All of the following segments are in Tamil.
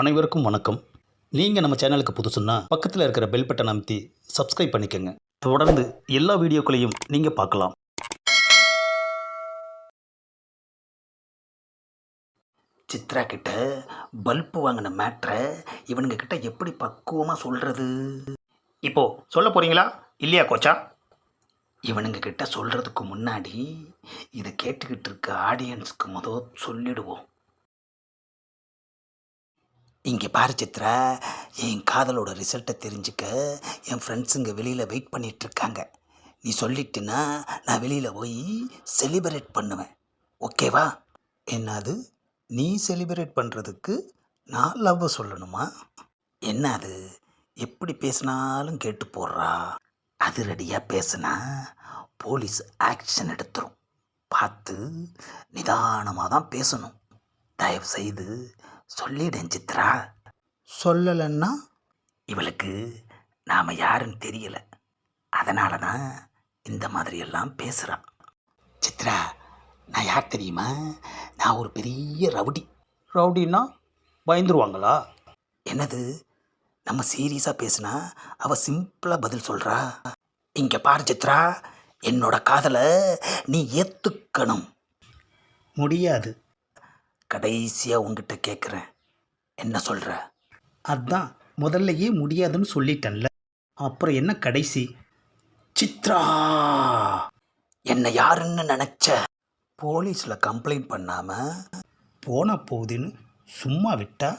அனைவருக்கும் வணக்கம். நீங்கள் நம்ம சேனலுக்கு புதுசுன்னா பக்கத்தில் இருக்கிற பெல் பட்டன் அமைத்தி சப்ஸ்கிரைப் பண்ணிக்கோங்க. தொடர்ந்து எல்லா வீடியோக்களையும் நீங்கள் பார்க்கலாம். சித்ரா கிட்ட பல்ப் வாங்கின மேட்ரை இவனுங்க கிட்ட எப்படி பக்குவமாக சொல்கிறது இப்போ சொல்ல போகிறீங்களா இல்லையா கோச்சா? இவனுங்க கிட்ட சொல்கிறதுக்கு முன்னாடி இதை கேட்டுக்கிட்டு இருக்க ஆடியன்ஸ்க்கு முதல் சொல்லிடுவோம். இங்கே பாரு சித்ரா என் காதலோட ரிசல்ட்டை தெரிஞ்சுக்க என் ஃப்ரெண்ட்ஸுங்க வெளியில் வெயிட் பண்ணிகிட்ருக்காங்க நீ சொல்லிட்டுனா நான் வெளியில் போய் செலிப்ரேட் பண்ணுவேன். ஓகேவா என்னது? நீ செலிப்ரேட் பண்ணுறதுக்கு நான் லவ் சொல்லணுமா? என்ன அது எப்படி பேசினாலும் கேட்டு போடுறா. அது ரெடியாக பேசுனா போலீஸ் ஆக்ஷன் எடுத்துரும். பார்த்து நிதானமாக தான் பேசணும். தயவு செய்து சொல்லிடேன் சித்ரா. சொல்லலைன்னா? இவளுக்கு நாம் யாருன்னு தெரியல. அதனால தான் இந்த மாதிரியெல்லாம் பேசுகிறான் சித்ரா நான் யார் தெரியுமா? நான் ஒரு பெரிய ரவுடி. ரவுடின்னா பயந்துருவாங்களா? என்னது? நம்ம சீரியஸாக பேசுனா அவ சிம்பிளாக பதில் சொல்கிறா இங்கே பாரு சித்ரா என்னோட காதலை நீ ஏற்றுக்கணும் முடியாது. கடைசியாக உங்ககிட்ட கேட்குறேன் என்ன சொல்கிற அதான் முதல்லையே முடியாதுன்னு சொல்லிட்டேன்ல. அப்புறம் என்ன கடைசி? சித்ரா! என்னை யாருன்னு நினச்ச? போலீஸில் கம்ப்ளைண்ட் பண்ணாமல் போன போகுதுன்னு சும்மா விட்டா?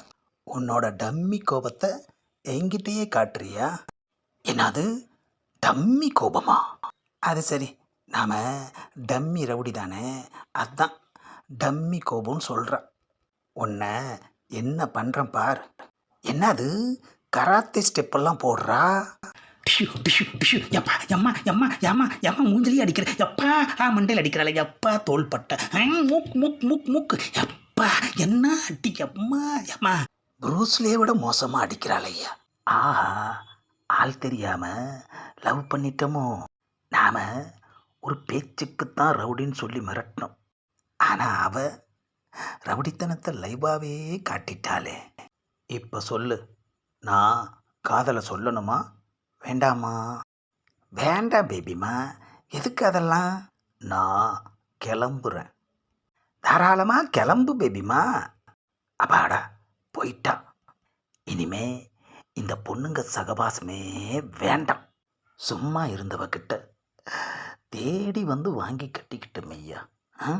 உன்னோட டம்மி கோபத்தை என்கிட்டயே காட்டுறியா? என்னது? டம்மி கோபமா? அது சரி நாம் டம்மி ரவுடி தானே அதான் டம்மி கோபம்னு சொல்கிறான் உன்னை என்ன பண்ணுறேன் பார். என்னது? கராத்தே ஸ்டெப்பெல்லாம் போடுறா? டிஷு டிஷு டிஷு. எப்பா எம்மா எம்மா எம்மா எம்மா மூஞ்சிலேயே அடிக்கிற. எப்பா ஆ மண்டையில் அடிக்கிறாள். எப்பா தோள்பட்டை. ஆ, மூக் மூக் மூக் மூக்கு. எப்பா என்ன அடி எம்மா எம்மா. ப்ரூஸ்லேயே விட மோசமாக அடிக்கிறாள் ஐயா. ஆஹா ஆள் தெரியாமல் லவ் பண்ணிட்டோமோ? நாம் ஒரு பேச்சுக்குத்தான் ரவுடின்னு சொல்லி மிரட்டினோம் ஆனால் அவ ரவுடித்தனத்தை லைபாவே காட்டிட்டாளே. இப்போ சொல்லு நான் காதலை சொல்லணுமா? வேண்டாமா? வேண்டாம் பேபிமா எதுக்கு அதெல்லாம்? நான் கிளம்புறேன். தாராளமாக கிளம்பு பேபிமா. அப்பாடா போயிட்டா. இனிமே இந்த பொண்ணுங்க சகவாசமே வேண்டாம். சும்மா இருந்தவகிட்ட தேடி வந்து வாங்கி கட்டிக்கிட்டோம் ஐயா. ஆ?